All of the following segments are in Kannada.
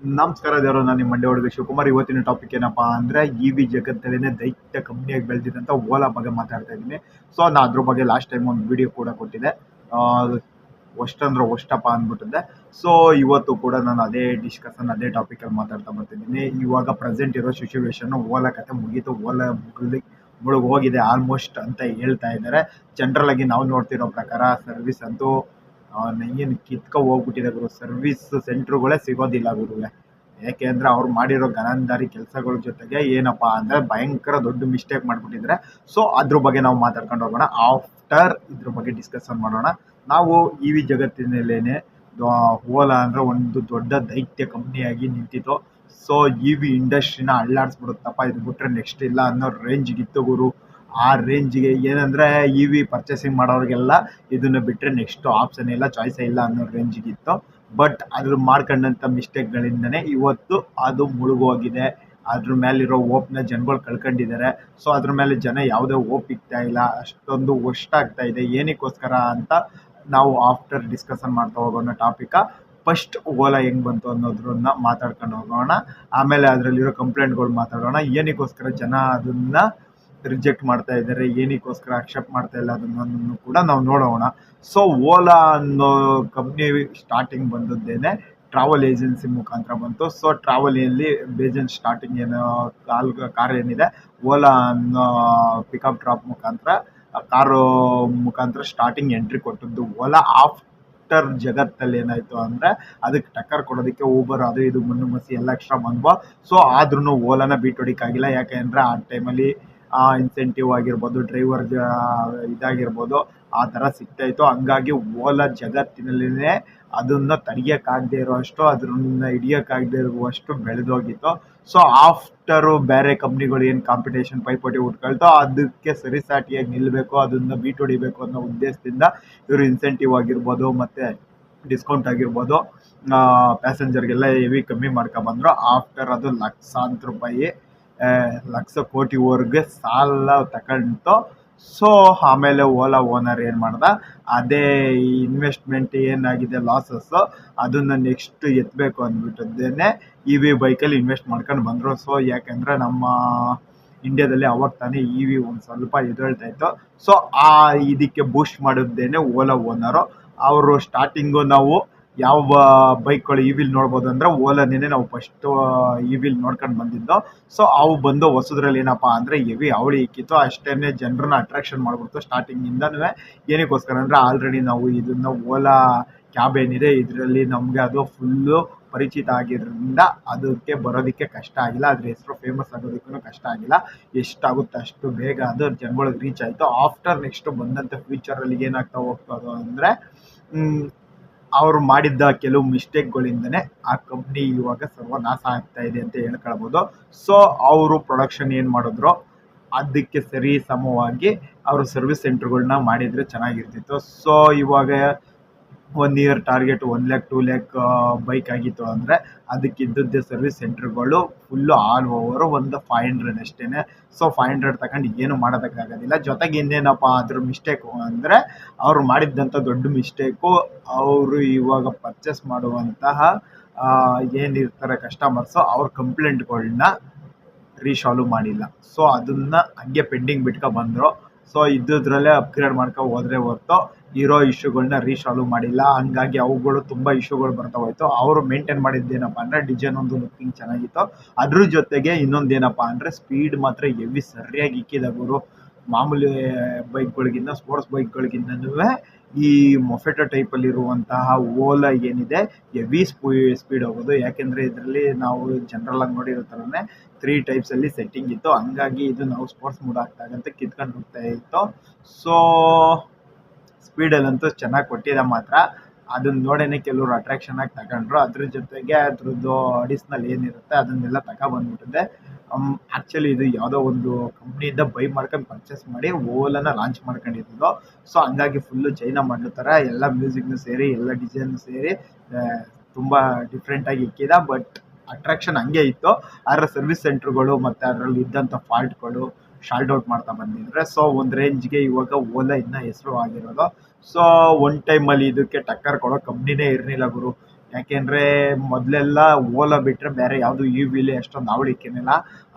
ನಮಸ್ಕಾರ ದೇವರು, ನಾನು ನಿಮ್ಮ ಮಂಡ್ಯ ಹುಡುಗ ಶಿವಕುಮಾರ್. ಇವತ್ತಿನ ಟಾಪಿಕ್ ಏನಪ್ಪಾ ಅಂದ್ರೆ ಇ ವಿ ಜಗತ್ತಲ್ಲೇ ದೈತ್ಯ ಕಂಪ್ನಿಯಾಗಿ ಬೆಳೆದಿದ್ದಂಥ ಓಲಾ ಬಗ್ಗೆ ಮಾತಾಡ್ತಾ ಇದ್ದೀನಿ. ಸೊ ನಾನು ಅದ್ರ ಬಗ್ಗೆ ಲಾಸ್ಟ್ ಟೈಮ್ ಒಂದು ವಿಡಿಯೋ ಕೂಡ ಕೊಟ್ಟಿದ್ದೆ. ಅಷ್ಟಂದ್ರೆ ಅಷ್ಟಪ್ಪ ಅಂದ್ಬಿಟ್ಟಿದೆ ಸೊ ಇವತ್ತು ಕೂಡ ನಾನು ಅದೇ ಡಿಸ್ಕಷನ್ ಅದೇ ಟಾಪಿಕಲ್ಲಿ ಮಾತಾಡ್ತಾ ಬರ್ತಿದ್ದೀನಿ. ಇವಾಗ ಪ್ರೆಸೆಂಟ್ ಇರೋ ಸಿಚುವೇಶನ್ನು ಓಲಾ ಕತೆ ಮುಗೀತು. ಓಲಾ ಮುಗಿಲಿ ಮುಳುಗೋಗಿದೆ ಆಲ್ಮೋಸ್ಟ್ ಅಂತ ಹೇಳ್ತಾ ಇದ್ದಾರೆ. ಜನರಲ್ ಆಗಿ ನಾವು ನೋಡ್ತಿರೋ ಪ್ರಕಾರ ಸರ್ವಿಸ್ ಅಂತೂ ಏನು ಕಿತ್ಕೊ ಹೋಗ್ಬಿಟ್ಟಿದೆ ಗುರು ಸರ್ವಿಸ್ ಸೆಂಟ್ರುಗಳೇ ಸಿಗೋದಿಲ್ಲ ಗುರುವೆ. ಯಾಕೆ ಅಂದರೆ ಅವ್ರು ಮಾಡಿರೋ ಗನಂದಾರಿ ಕೆಲಸಗಳ ಜೊತೆಗೆ ಏನಪ್ಪ ಅಂದರೆ ಭಯಂಕರ ದೊಡ್ಡ ಮಿಸ್ಟೇಕ್ ಮಾಡಿಬಿಟ್ಟಿದ್ರೆ. ಸೊ ಅದ್ರ ಬಗ್ಗೆ ನಾವು ಮಾತಾಡ್ಕೊಂಡು ಹೋಗೋಣ. ಆಫ್ಟರ್ ಇದ್ರ ಬಗ್ಗೆ ಡಿಸ್ಕಷನ್ ಮಾಡೋಣ. ನಾವು ಇ ವಿ ಜಗತ್ತಿನಲ್ಲೇನೆ ಓಲಾ ಅಂದರೆ ಒಂದು ದೊಡ್ಡ ದೈತ್ಯ ಕಂಪ್ನಿಯಾಗಿ ನಿಂತಿತ್ತು. ಸೊ ಇ ವಿ ಇಂಡಸ್ಟ್ರಿನ ಅಳ್ಳಾಡಿಸ್ಬಿಡುತ್ತಪ್ಪ ಇದು ಬಿಟ್ಟರೆ ನೆಕ್ಸ್ಟ್ ಇಲ್ಲ ಅನ್ನೋ ರೇಂಜ್ಗಿತ್ತು ಗುರು. ಆ ರೇಂಜಿಗೆ ಏನಂದರೆ ಇ ವಿ ಪರ್ಚೇಸಿಂಗ್ ಮಾಡೋರಿಗೆಲ್ಲ ಇದನ್ನು ಬಿಟ್ಟರೆ ನೆಕ್ಸ್ಟ್ ಆಪ್ಷನ್ ಇಲ್ಲ ಚಾಯ್ಸೇ ಇಲ್ಲ ಅನ್ನೋ ರೇಂಜಿಗಿತ್ತು ಬಟ್ ಅದ್ರ ಮಾಡ್ಕೊಂಡಂಥ ಮಿಸ್ಟೇಕ್ಗಳಿಂದನೇ ಇವತ್ತು ಅದು ಮುಳುಗೋಗಿದೆ. ಅದ್ರ ಮೇಲಿರೋ ಓಪ್ನ ಜನಗಳು ಕಳ್ಕೊಂಡಿದ್ದಾರೆ. ಸೊ ಅದ್ರ ಮೇಲೆ ಜನ ಯಾವುದೇ ಓಪ್ ಇಕ್ತಾ ಇಲ್ಲ, ಅಷ್ಟೊಂದು ಒಷ್ಟ ಆಗ್ತಾ ಇದೆ, ಏನಕ್ಕೋಸ್ಕರ ಅಂತ ನಾವು ಆಫ್ಟರ್ ಡಿಸ್ಕಷನ್ ಮಾಡ್ತಾ ಹೋಗೋಣ ಟಾಪಿಕ ಫಸ್ಟ್ ಓಲಾ ಹೆಂಗೆ ಬಂತು ಅನ್ನೋದ್ರನ್ನ ಮಾತಾಡ್ಕೊಂಡು ಹೋಗೋಣ. ಆಮೇಲೆ ಅದರಲ್ಲಿರೋ ಕಂಪ್ಲೇಂಟ್ಗಳು ಮಾತಾಡೋಣ. ಏನಕ್ಕೋಸ್ಕರ ಜನ ಅದನ್ನು ರಿಜೆಕ್ಟ್ ಮಾಡ್ತಾ ಇದ್ದಾರೆ, ಏನಕ್ಕೋಸ್ಕರ ಅಕ್ಸೆಪ್ಟ್ ಮಾಡ್ತಾ ಇಲ್ಲ ಅದನ್ನು ಕೂಡ ನಾವು ನೋಡೋಣ. ಸೊ ಓಲಾ ಅನ್ನೋ ಕಂಪ್ನಿ ಸ್ಟಾರ್ಟಿಂಗ್ ಬಂದದ್ದೇನೆ ಟ್ರಾವೆಲ್ ಏಜೆನ್ಸಿ ಮುಖಾಂತರ ಬಂತು. ಸೊ ಟ್ರಾವೆಲಿಯಲ್ಲಿ ಬೇಜನ್ ಸ್ಟಾರ್ಟಿಂಗ್ ಏನೋ ಕಾಲ್ ಕಾರ್ ಏನಿದೆ ಓಲಾ ಅನ್ನೋ ಪಿಕಪ್ ಡ್ರಾಪ್ ಮುಖಾಂತರ ಕಾರು ಮುಖಾಂತರ ಸ್ಟಾರ್ಟಿಂಗ್ ಎಂಟ್ರಿ ಕೊಟ್ಟದ್ದು. ಓಲಾ ಆಫ್ಟರ್ ಜಗತ್ತಲ್ಲಿ ಏನಾಯಿತು ಅಂದರೆ, ಅದಕ್ಕೆ ಟಕ್ಕರ್ ಕೊಡೋದಕ್ಕೆ ಊಬರ್ ಅದು ಇದು ಮಣ್ಣು ಮಸಿ ಎಲ್ಲ ಎಕ್ಸ್ಟ್ರಾ ಬಂದ್ವು. ಸೊ ಆದ್ರೂ ಓಲಾನ ಬೀಟ್ ಹೊಡಿಕ್ಕಾಗಿಲ್ಲ ಯಾಕೆ ಅಂದರೆ ಆ ಟೈಮಲ್ಲಿ ಇನ್ಸೆಂಟಿವ್ ಆಗಿರ್ಬೋದು ಡ್ರೈವರ್ ಇದಾಗಿರ್ಬೋದು, ಆ ಥರ ಸಿಗ್ತಾಯಿತ್ತು. ಹಂಗಾಗಿ ಓಲಾ ಜಗತ್ತಿನಲ್ಲಿನೇ ಅದನ್ನು ತಡೆಯೋಕ್ಕಾಗದೇ ಇರುವಷ್ಟು, ಅದನ್ನ ಹಿಡಿಯೋಕ್ಕಾಗದೇ ಇರುವಷ್ಟು ಬೆಳೆದೋಗಿತ್ತು. ಸೊ ಆಫ್ಟರು ಬೇರೆ ಕಂಪ್ನಿಗಳು ಏನು ಕಾಂಪಿಟೇಷನ್ ಪೈಪೋಟಿ ಉಟ್ಕೊಳ್ತೋ, ಅದಕ್ಕೆ ಸರಿಸಾಟಿಯಾಗಿ ನಿಲ್ಲಬೇಕು ಅದನ್ನು ಬೀಟ್ ಹೊಡಿಬೇಕು ಅನ್ನೋ ಉದ್ದೇಶದಿಂದ ಇವರು ಇನ್ಸೆಂಟಿವ್ ಆಗಿರ್ಬೋದು, ಮತ್ತು ಡಿಸ್ಕೌಂಟ್ ಆಗಿರ್ಬೋದು ಪ್ಯಾಸೆಂಜರ್ಗೆಲ್ಲ ಹೆವಿ ಕಮ್ಮಿ ಮಾಡ್ಕೊಬಂದರು ಆಫ್ಟರ್ ಅದು ಲಕ್ಷಾಂತರ ರೂಪಾಯಿ ಲಕ್ಷ ಕೋಟಿವರೆಗೆ ಸಾಲ ತಗೊಂಡು ಸೊ ಆಮೇಲೆ ಓಲಾ ಓನರ್ ಏನು ಮಾಡ್ದ? ಅದೇ ಇನ್ವೆಸ್ಟ್ಮೆಂಟ್ ಏನಾಗಿದೆ ಲಾಸಸ್ಸು ಅದನ್ನು ನೆಕ್ಸ್ಟ್ ಎತ್ತಬೇಕು ಅಂದ್ಬಿಟ್ಟದ್ದೇನೆ. ಇ ವಿ ಬೈಕಲ್ಲಿ ಇನ್ವೆಸ್ಟ್ ಮಾಡ್ಕೊಂಡು ಬಂದರು. ಸೊ ಯಾಕೆಂದರೆ ನಮ್ಮ ಇಂಡಿಯಾದಲ್ಲಿ ಅವಾಗ ತಾನೇ ಇ ವಿ ಒಂದು ಸ್ವಲ್ಪ ಎದುರಳ್ತಾ ಇತ್ತು. ಸೊ ಆ ಇದಕ್ಕೆ ಬೂಸ್ಟ್ ಮಾಡಿದ್ದೇನೆ ಓಲಾ ಓನರು ಅವರು ಸ್ಟಾರ್ಟಿಂಗು ನಾವು ಯಾವ ಬೈಕ್ಗಳು ಇ ವಿಲ್ ನೋಡ್ಬೋದು ಅಂದರೆ ಓಲಾನೇ ನಾವು ಫಸ್ಟ್ ಇ ವಿಲ್ ನೋಡ್ಕೊಂಡು ಬಂದಿದ್ದು. ಸೊ ಅವು ಬಂದು ಹೊಸದ್ರಲ್ಲಿ ಏನಪ್ಪ ಅಂದರೆ ಹೆವಿ ಅವಳಿ ಇಕ್ಕಿತ್ತು. ಅಷ್ಟೇ ಜನರನ್ನ ಅಟ್ರಾಕ್ಷನ್ ಮಾಡಿಬಿಡ್ತು ಸ್ಟಾರ್ಟಿಂಗಿಂದನೂ ಏನಕ್ಕೋಸ್ಕರ ಅಂದರೆ ಆಲ್ರೆಡಿ ನಾವು ಇದನ್ನು ಓಲಾ ಕ್ಯಾಬ್ ಏನಿದೆ, ಇದರಲ್ಲಿ ನಮಗೆ ಅದು ಫುಲ್ಲು ಪರಿಚಿತ ಆಗಿರೋದ್ರಿಂದ ಅದಕ್ಕೆ ಬರೋದಕ್ಕೆ ಕಷ್ಟ ಆಗಿಲ್ಲ. ಅದ್ರ ಹೆಸರು ಫೇಮಸ್ ಆಗೋದಕ್ಕೂ ಕಷ್ಟ ಆಗಿಲ್ಲ. ಎಷ್ಟಾಗುತ್ತೆ ಅಷ್ಟು ಬೇಗ ಅದು ಜನಗಳಿಗೆ ರೀಚ್ ಆಯಿತು. ಆಫ್ಟರ್ ನೆಕ್ಸ್ಟ್ ಬಂದಂಥ ಫ್ಯೂಚರಲ್ಲಿ ಏನಾಗ್ತಾ ಹೋಗ್ತದೋ ಅಂದರೆ ಅವರು ಮಾಡಿದ್ದ ಕೆಲವು ಮಿಸ್ಟೇಕ್ಗಳಿಂದನೇ ಆ ಕಂಪ್ನಿ ಇವಾಗ ಸರ್ವನಾಶ ಆಗ್ತಾ ಇದೆ ಅಂತ ಹೇಳ್ಕೊಳ್ಬೋದು. ಸೊ ಅವರು ಪ್ರೊಡಕ್ಷನ್ ಏನು ಮಾಡಿದ್ರು? ಅದಕ್ಕೆ ಸರಿ ಸಮವಾಗಿ ಅವರು ಸರ್ವಿಸ್ ಸೆಂಟ್ರ್ಗಳನ್ನ ಮಾಡಿದರೆ ಚೆನ್ನಾಗಿರ್ತಿತ್ತು. ಸೊ ಇವಾಗ one year target one lakh two lakh bike ಆಗಿತ್ತು ಅಂದರೆ ಅದಕ್ಕಿದ್ದದ್ದೇ ಸರ್ವಿಸ್ ಸೆಂಟ್ರ್ಗಳು ಫುಲ್ಲು ಆಲ್ ಓವರು ಒಂದು ಫೈವ್ ಹಂಡ್ರೆಡ್ ಅಷ್ಟೇ ಸೊ ಫೈವ್ ಹಂಡ್ರೆಡ್ ತಗೊಂಡು ಏನು ಮಾಡೋದಕ್ಕಾಗೋದಿಲ್ಲ ಜೊತೆಗೆ ಇನ್ನೇನಪ್ಪ ಅದ್ರ ಮಿಸ್ಟೇಕು ಅಂದರೆ ಅವರು ಮಾಡಿದ್ದಂಥ ದೊಡ್ಡ ಮಿಸ್ಟೇಕು ಅವರು ಇವಾಗ ಪರ್ಚೇಸ್ ಮಾಡುವಂತಹ ಏನಿರ್ತಾರೆ ಕಸ್ಟಮರ್ಸು ಅವ್ರ ಕಂಪ್ಲೇಂಟ್ಗಳನ್ನ ರೀಸಾಲ್ವ್ ಮಾಡಿಲ್ಲ. ಸೊ ಅದನ್ನು ಹಂಗೆ ಪೆಂಡಿಂಗ್ ಬಿಟ್ಕೊ ಬಂದರು. ಸೊ ಇದ್ದುದ್ರಲ್ಲೇ ಅಪ್ಗ್ರೇಡ್ ಮಾಡ್ಕೊಂಡು ಹೋದ್ರೆ ಹೊರತು ಇರೋ ಇಶ್ಯೂಗಳನ್ನ ರೀಸಾಲ್ವ್ ಮಾಡಿಲ್ಲ. ಹಂಗಾಗಿ ಅವುಗಳು ತುಂಬ ಇಶ್ಯೂಗಳು ಬರ್ತಾ ಹೋಯ್ತು. ಅವರು ಮೇಂಟೈನ್ ಮಾಡಿದ್ದೇನಪ್ಪ ಅಂದರೆ ಡಿಸೈನ್ ಒಂದು ಲುಕ್ಕಿಂಗ್ ಚೆನ್ನಾಗಿತ್ತು. ಅದ್ರ ಜೊತೆಗೆ ಇನ್ನೊಂದು ಏನಪ್ಪ ಅಂದರೆ ಸ್ಪೀಡ್ ಮಾತ್ರ ಹೆವಿ ಸರಿಯಾಗಿ ಇಕ್ಕಿದ ಗುರು. ಮಾಮೂಲಿ ಬೈಕ್ಗಳಿಗಿಂತ ಸ್ಪೋರ್ಟ್ಸ್ ಬೈಕ್ಗಳಿಗಿಂತನೂ ಈ ಮೊಫೆಟೋ ಟೈಪಲ್ಲಿರುವಂತಹ ಓಲಾ ಏನಿದೆ ಹೆವಿ ಸ್ಪೀ ಸ್ಪೀಡ್ ಹೋಗೋದು. ಯಾಕೆಂದರೆ ಇದರಲ್ಲಿ ನಾವು ಜನರಲಾಗಿ ನೋಡಿರೋ ಥರನೇ ತ್ರೀ ಟೈಪ್ಸಲ್ಲಿ ಸೆಟ್ಟಿಂಗ್ ಇತ್ತು. ಹಂಗಾಗಿ ಇದು ನಾವು ಸ್ಪೋರ್ಟ್ಸ್ ಮೂಡ್ ಆಗ್ತಾಗಂತ ಕಿತ್ಕೊಂಡು ಹೋಗ್ತಾ ಇತ್ತು. ಸೊ ಸ್ಪೀಡಲ್ಲಂತೂ ಚೆನ್ನಾಗಿ ಕೊಟ್ಟಿದೆ ಮಾತ್ರ. ಅದನ್ನ ನೋಡೇನೆ ಕೆಲವರು ಅಟ್ರಾಕ್ಷನ್ ಆಗಿ ತಗೊಂಡ್ರು. ಅದ್ರ ಜೊತೆಗೆ ಅದ್ರದ್ದು ಅಡಿಷ್ನಲ್ ಏನಿರುತ್ತೆ, ಅದನ್ನೆಲ್ಲ ತಗೊಬಂದ್ಬಿಟ್ಟಿದೆ ಆ್ಯಕ್ಚುಲಿ ಇದು ಯಾವುದೋ ಒಂದು ಕಂಪ್ನಿಯಿಂದ ಬೈ ಮಾಡ್ಕೊಂಡು ಪರ್ಚೇಸ್ ಮಾಡಿ ಓಲನ್ನು ಲಾಂಚ್ ಮಾಡ್ಕೊಂಡಿದ್ದು ಸೊ ಹಂಗಾಗಿ ಫುಲ್ಲು ಚೈನಾ ಮಾಡೋ ಥರ ಎಲ್ಲ ಮ್ಯೂಸಿಕ್ನು ಸೇರಿ, ಎಲ್ಲ ಡಿಸೈನು ಸೇರಿ ತುಂಬ ಡಿಫ್ರೆಂಟಾಗಿ ಇಕ್ಕಿದ. ಬಟ್ ಅಟ್ರಾಕ್ಷನ್ ಹಂಗೆ ಇತ್ತು. ಅದರ ಸರ್ವಿಸ್ ಸೆಂಟ್ರ್ಗಳು ಮತ್ತು ಅದರಲ್ಲಿ ಇದ್ದಂಥ ಫಾಲ್ಟ್ಗಳು ಶಾರ್ಟ್ ಔಟ್ ಮಾಡ್ತಾ ಬಂದಿದ್ರೆ ಸೊ ಒಂದು ರೇಂಜ್ಗೆ ಇವಾಗ ಓಲಾ ಇನ್ನೂ ಹೆಸರು ಆಗಿರೋದು. ಸೊ ಒನ್ ಟೈಮಲ್ಲಿ ಇದಕ್ಕೆ ಟಕ್ಕರ್ ಕೊಡೋ ಕಂಪ್ನಿನೇ ಇರಲಿಲ್ಲ ಗುರು. ಯಾಕೆಂದರೆ ಮೊದಲೆಲ್ಲ ಓಲಾ ಬಿಟ್ಟರೆ ಬೇರೆ ಯಾವುದು ಇ ವಿಲಿ ಅಷ್ಟೊಂದು ಅವಳಿಕ್ಕೇನಿಲ್ಲ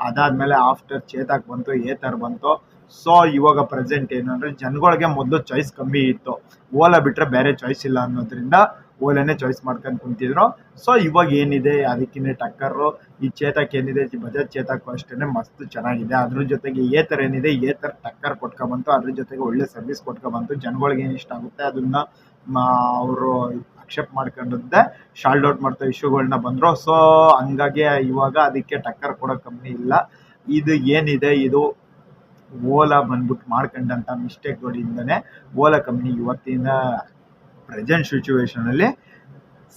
ಅದಾದಮೇಲೆ ಆಫ್ಟರ್ ಚೇತಕ್ ಬಂತು, ಏತರ್ ಬಂತು. ಸೊ ಇವಾಗ ಪ್ರೆಸೆಂಟ್ ಏನು ಅಂದರೆ ಜನಗಳಿಗೆ ಮೊದಲು ಚಾಯ್ಸ್ ಕಮ್ಮಿ ಇತ್ತು. ಓಲಾ ಬಿಟ್ಟರೆ ಬೇರೆ ಚಾಯ್ಸ್ ಇಲ್ಲ ಅನ್ನೋದ್ರಿಂದ ಓಲಾನೇ ಚಾಯ್ಸ್ ಮಾಡ್ಕೊಂಡು ಕುಂತಿದ್ರು. ಸೊ ಇವಾಗ ಏನಿದೆ? ಅದಕ್ಕಿಂತ ಟಕ್ಕರು. ಈ ಚೇತಕ್ ಏನಿದೆ? ಬಜಾಜ್ ಚೇತಕ್ ಅಷ್ಟೇ ಮಸ್ತ್ ಚೆನ್ನಾಗಿದೆ. ಅದ್ರ ಜೊತೆಗೆ ಏತರ್ ಏನಿದೆ? ಏತರ್ ಟಕ್ಕರ್ ಕೊಟ್ಕೊಬಂತು ಅದ್ರ ಜೊತೆಗೆ ಒಳ್ಳೆ ಸರ್ವಿಸ್ ಕೊಟ್ಕೊಬಂತು ಜನಗಳಿಗೆ ಏನು ಇಷ್ಟ ಆಗುತ್ತೆ? ಅದನ್ನ ಅವರು ಅಕ್ಸೆಪ್ಟ್ ಮಾಡ್ಕೊಂಡಿದ್ದೆ ಶಾಲ್ಡ್ ಔಟ್ ಮಾಡ್ತಾ ಇಶ್ಯೂಗಳನ್ನ ಬಂದರು. ಸೊ ಹಂಗಾಗಿ ಇವಾಗ ಅದಕ್ಕೆ ಟಕ್ಕರ್ ಕೊಡೋ ಕಂಪ್ನಿ ಇಲ್ಲ. ಇದು ಏನಿದೆ? ಇದು ಓಲಾ ಬಂದ್ಬಿಟ್ಟು ಮಾಡ್ಕೊಂಡಂಥ ಮಿಸ್ಟೇಕ್ಗಳಿಂದನೇ ಓಲಾ ಕಂಪ್ನಿ ಇವತ್ತಿನ ಪ್ರೆಸೆಂಟ್ ಸಿಚುವೇಶನಲ್ಲಿ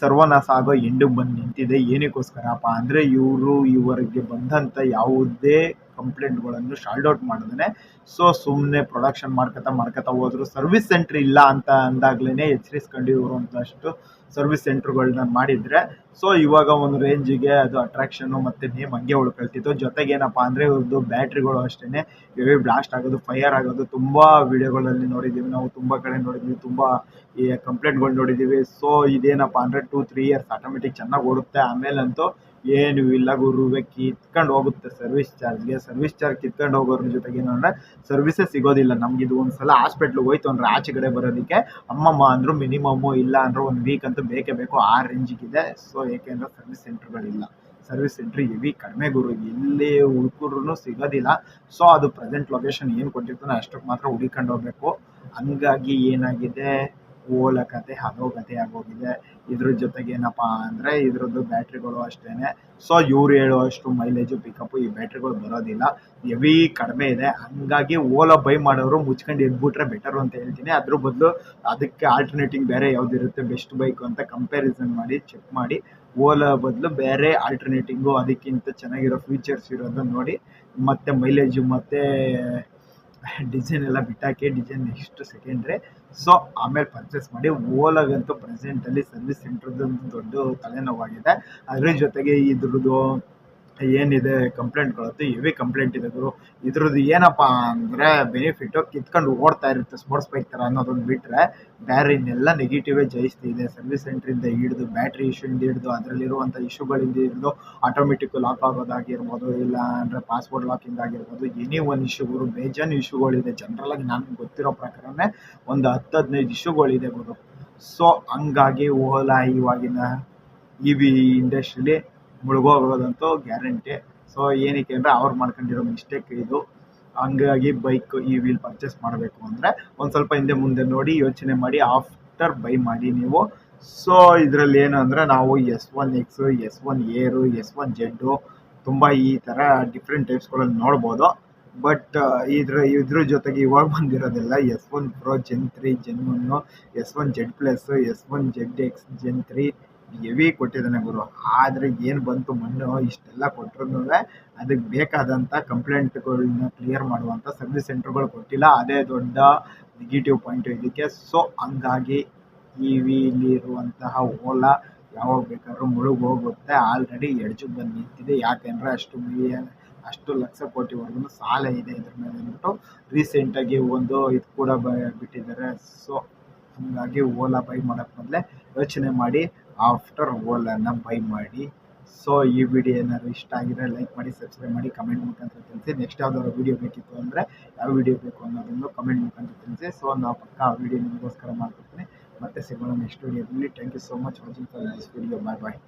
ಸರ್ವನಾಶ ಆಗೋ ಎಂಡಿಗೆ ಬಂದು ನಿಂತಿದೆ. ಏನಕ್ಕೋಸ್ಕರಪ್ಪ ಅಂದರೆ ಇವರು ಇವರಿಗೆ ಬಂದಂಥ ಯಾವುದೇ ಕಂಪ್ಲೇಂಟ್ಗಳನ್ನು ಶಾಲ್ಡ್ ಔಟ್ ಮಾಡಿದ್ರೆ ಸೊ ಸುಮ್ಮನೆ ಪ್ರೊಡಕ್ಷನ್ ಮಾಡ್ಕೊತಾ ಮಾಡ್ಕೊತಾ ಹೋದ್ರು. ಸರ್ವಿಸ್ ಸೆಂಟ್ರ್ ಇಲ್ಲ ಅಂತ ಅಂದಾಗ್ಲೇ ಎಚ್ಚರಿಸ್ಕೊಂಡು ಇವರು ಒಂದಷ್ಟು ಸರ್ವಿಸ್ ಸೆಂಟ್ರ್ಗಳನ್ನ ಮಾಡಿದರೆ ಸೊ ಇವಾಗ ಒಂದು ರೇಂಜಿಗೆ ಅದು ಅಟ್ರಾಕ್ಷನ್ನು ಮತ್ತು ನೇಮ್ ಹಂಗೆ ಉಳ್ಕೊಳ್ತಿತ್ತು. ಜೊತೆಗೆ ಏನಪ್ಪ ಅಂದರೆ ಇವ್ರದ್ದು ಬ್ಯಾಟ್ರಿಗಳು ಅಷ್ಟೇ ಹೆವಿ ಬ್ಲಾಸ್ಟ್ ಆಗೋದು ಫೈರ್ ಆಗೋದು, ತುಂಬ ವಿಡಿಯೋಗಳಲ್ಲಿ ನೋಡಿದ್ದೀವಿ ನಾವು ತುಂಬ ಕಡೆ ನೋಡಿದ್ದೀವಿ ತುಂಬ ಈ ಕಂಪ್ಲೇಂಟ್ಗಳು ನೋಡಿದ್ದೀವಿ ಸೊ ಇದೇನಪ್ಪ ಅಂದರೆ ಟೂ ತ್ರೀ ಇಯರ್ಸ್ ಆಟೋಮೆಟಿಕ್ ಚೆನ್ನಾಗಿ ಓಡುತ್ತೆ. ಆಮೇಲಂತೂ ಏನು ಇಲ್ಲ ಗುರುವೆ ಕಿತ್ಕೊಂಡು ಹೋಗುತ್ತೆ ಸರ್ವಿಸ್ ಚಾರ್ಜ್ಗೆ ಸರ್ವಿಸ್ ಚಾರ್ಜ್ ಕಿತ್ಕೊಂಡು ಹೋಗೋದ್ರ ಜೊತೆಗೆ ಏನು ಅಂದರೆ ಸರ್ವಿಸೇ ಸಿಗೋದಿಲ್ಲ. ನಮಗಿದು ಒಂದು ಸಲ ಹಾಸ್ಪಿಟ್ಲಿಗೆ ಹೋಯ್ತು ಅಂದರೆ ಆಚೆ ಕಡೆ ಬರೋದಕ್ಕೆ ಅಮ್ಮಮ್ಮ ಅಂದರು ಮಿನಿಮಮ್ಮು ಇಲ್ಲ ಅಂದ್ರೆ ಒಂದು ವೀಕ್ ಅಂತೂ ಬೇಕೇ ಬೇಕು. ಆ ರೇಂಜಿಗಿದೆ ಸೊ ಏಕೆಂದರೆ ಸರ್ವಿಸ್ ಸೆಂಟ್ರ್ಗಳಿಲ್ಲ ಸರ್ವಿಸ್ ಸೆಂಟ್ರ್ ಇವಿ ಕಡಿಮೆ ಗುರು. ಇಲ್ಲಿ ಹುಡುಕರು ಸಿಗೋದಿಲ್ಲ. ಸೊ ಅದು ಪ್ರೆಸೆಂಟ್ ಲೊಕೇಶನ್ ಏನು ಕೊಟ್ಟಿರ್ತಾನೆ ಅಷ್ಟಕ್ಕೆ ಮಾತ್ರ ಹುಡುಕೊಂಡು ಹೋಗ್ಬೇಕು. ಹಂಗಾಗಿ ಏನಾಗಿದೆ? ಓಲ ಕತೆ ಕತೆ ಆಗೋಗಿದೆ. ಇದ್ರ ಜೊತೆಗೆ ಏನಪ್ಪ ಅಂದರೆ ಇದ್ರದ್ದು ಬ್ಯಾಟ್ರಿಗಳು ಅಷ್ಟೇ ಸೊ ಇವ್ರು ಹೇಳುವಷ್ಟು ಮೈಲೇಜು ಪಿಕಪ್ಪು ಈ ಬ್ಯಾಟ್ರಿಗಳು ಬರೋದಿಲ್ಲ. ಹೆವಿ ಕಡಿಮೆ ಇದೆ. ಹಂಗಾಗಿ ಓಲಾ ಬೈ ಮಾಡೋರು ಮುಚ್ಕೊಂಡು ಇದ್ಬಿಟ್ರೆ ಬೆಟರು ಅಂತ ಹೇಳ್ತೀನಿ. ಅದ್ರ ಬದಲು ಅದಕ್ಕೆ ಆಲ್ಟರ್ನೇಟಿಂಗ್ ಬೇರೆ ಯಾವುದಿರುತ್ತೆ ಬೆಸ್ಟ್ ಬೈಕು ಅಂತ ಕಂಪ್ಯಾರಿಸನ್ ಮಾಡಿ ಚೆಕ್ ಮಾಡಿ. ಓಲಾ ಬದಲು ಬೇರೆ ಆಲ್ಟರ್ನೇಟಿಂಗು ಅದಕ್ಕಿಂತ ಚೆನ್ನಾಗಿರೋ ಫೀಚರ್ಸ್ ಇರೋದನ್ನ ನೋಡಿ. ಮತ್ತು ಮೈಲೇಜು ಮತ್ತು ಡಿಸೈನ್ ಎಲ್ಲ ಬಿಟ್ಟಾಕಿ ಡಿಸೈನ್ ನೆಕ್ಸ್ಟ್ ಸೆಕೆಂಡ್ರೆ ಸೊ ಆಮೇಲೆ ಪರ್ಚೇಸ್ ಮಾಡಿ, ಓಲಾಗಂತೂ ಪ್ರೆಸೆಂಟಲ್ಲಿ ಸರ್ವಿಸ್ ಸೆಂಟ್ರದ್ದು ದೊಡ್ಡ ತಲೆನೋವಾಗಿದೆ. ಅದ್ರ ಜೊತೆಗೆ ಇದ್ರದ್ದು ಏನಿದೆ ಕಂಪ್ಲೇಂಟ್ ಕಂಪ್ಲೇಂಟ್ಗಳತ್ತು ಹೆವಿ ಕಂಪ್ಲೇಂಟ್ ಇದೆ ಗುರು. ಇದ್ರದ್ದು ಏನಪ್ಪ ಅಂದರೆ ಬೆನಿಫಿಟ್ಟು ಕಿತ್ಕೊಂಡು ಓಡ್ತಾ ಇರುತ್ತೆ ಸ್ಪೋರ್ಟ್ಸ್ ಬೈಕ್ ಥರ ಅನ್ನೋದೊಂದು ಬಿಟ್ಟರೆ ಬೇರೆ ಇನ್ನೆಲ್ಲ ನೆಗೆಟಿವೇ ಜಯಿಸ್ತಿದೆ ಸರ್ವಿಸ್ ಸೆಂಟ್ರಿಂದ ಹಿಡಿದು ಬ್ಯಾಟ್ರಿ ಇಶ್ಯೂಯಿಂದ ಹಿಡಿದು ಅದರಲ್ಲಿರುವಂಥ ಇಶ್ಯೂಗಳಿಂದ ಹಿಡಿದು ಆಟೋಮೆಟಿಕ್ ಲಾಕ್ ಆಗೋದಾಗಿರ್ಬೋದು, ಇಲ್ಲ ಅಂದರೆ ಪಾಸ್ವರ್ಡ್ ಲಾಕಿಂಗ್ ಆಗಿರ್ಬೋದು ಎನಿ ಒನ್ ಇಶ್ಯೂಗಳು ಬೇಜಾನ್ ಇಶ್ಯೂಗಳಿದೆ ಜನರಲಾಗಿ ನನಗೆ ಗೊತ್ತಿರೋ ಪ್ರಕಾರನೇ ಒಂದು ಹತ್ತು ಹದಿನೈದು ಇಶ್ಯೂಗಳಿದೆ ಗುರು. ಸೊ ಹಂಗಾಗಿ ಓಲಾ ಇವಾಗಿನ ಇ ವಿ ಇಂಡಸ್ಟ್ರೀಲಿ ಮುಳುಗೋಗೋದಂತೂ ಗ್ಯಾರಂಟಿ. ಸೊ ಏನಕ್ಕೆ ಅಂದರೆ ಅವ್ರು ಮಾಡ್ಕೊಂಡಿರೋ ಮಿಸ್ಟೇಕ್ ಇದು. ಹಂಗಾಗಿ ಬೈಕ್ ಈ ವೀಲ್ ಪರ್ಚೇಸ್ ಮಾಡಬೇಕು ಅಂದರೆ ಒಂದು ಸ್ವಲ್ಪ ಹಿಂದೆ ಮುಂದೆ ನೋಡಿ ಯೋಚನೆ ಮಾಡಿ ಆಫ್ಟರ್ ಬೈ ಮಾಡಿ ನೀವು. ಸೊ ಇದರಲ್ಲಿ ಏನು ಅಂದರೆ ನಾವು S one X S one Air S one Z ತುಂಬ ಈ ಥರ ಡಿಫ್ರೆಂಟ್ ಟೈಪ್ಸ್ಗಳಲ್ಲಿ ನೋಡ್ಬೋದು. ಬಟ್ ಇದ್ರ ಇದ್ರ ಜೊತೆಗೆ ಇವಾಗ ಬಂದಿರೋದೆಲ್ಲ S one pro gen three gen one S one Z plus S one Z X gen three heavy ಕೊಟ್ಟಿದ್ದಾನೆ ಗುರು. ಆದರೆ ಏನು ಬಂತು ಮಣ್ಣು, ಇಷ್ಟೆಲ್ಲ ಕೊಟ್ಟರು ಅದಕ್ಕೆ ಬೇಕಾದಂಥ ಕಂಪ್ಲೇಂಟ್ಗಳನ್ನ ಕ್ಲಿಯರ್ ಮಾಡುವಂಥ ಸರ್ವಿಸ್ ಸೆಂಟ್ರ್ಗಳು ಕೊಟ್ಟಿಲ್ಲ. ಅದೇ ದೊಡ್ಡ ನೆಗೆಟಿವ್ ಪಾಯಿಂಟ್ ಇದಕ್ಕೆ. ಸೊ ಹಂಗಾಗಿ ಇ ವಿಲಿರುವಂತಹ ಓಲಾ ಯಾವಾಗ ಬೇಕಾದ್ರೂ ಮುಳುಗಿ ಹೋಗುತ್ತೆ. ಆಲ್ರೆಡಿ ಎಡ್ಜಿಗೆ ಬಂದು ನಿಂತಿದೆ. ಯಾಕೆಂದರೆ ಅಷ್ಟು ಮಿಲಿಯನ್ ಅಷ್ಟು ಲಕ್ಷ ಕೋಟಿವರೆಗೂ ಸಾಲ ಇದೆ ಇದ್ರ ಮೇಲೆ ಅಂದ್ಬಿಟ್ಟು ರೀಸೆಂಟಾಗಿ ಒಂದು ಇದು ಕೂಡ ಬಿಟ್ಟಿದ್ದಾರೆ. ಸೊ ಹಾಗಾಗಿ ಓಲಾ ಬೈ ಮಾಡೋಕ್ಕೆ ಮೊದಲೇ ಯೋಚನೆ ಮಾಡಿ. ಆಫ್ಟರ್ ಓಲಾನ ಬೈ ಮಾಡಿ. ಸೊ ಈ ವಿಡಿಯೋ ಏನಾದ್ರು ಇಷ್ಟ ಆಗಿದ್ರೆ ಲೈಕ್ ಮಾಡಿ ಸಬ್ಸ್ಕ್ರೈಬ್ ಮಾಡಿ ಕಮೆಂಟ್ ಮುಖಾಂತರ ತಿಳಿಸಿ. ನೆಕ್ಸ್ಟ್ ಯಾವ್ದಾದ್ರು ವಿಡಿಯೋ ಬೇಕಿತ್ತು ಅಂದರೆ ಯಾವ ವಿಡಿಯೋ ಬೇಕು ಅನ್ನೋದನ್ನು ಕಮೆಂಟ್ ಮುಖಾಂತರ ತಿಳಿಸಿ. ಸೊ ನಾವು ಪಕ್ಕ ಆ ವಿಡಿಯೋ ನಿಮಗೋಸ್ಕರ ಮಾಡ್ತಿರ್ತೀನಿ ಮತ್ತೆ ಸಿಗೋಣ ನೆಕ್ಸ್ಟ್ ವಿಡಿಯೋದಲ್ಲಿ thank you so much watching for this video bye bye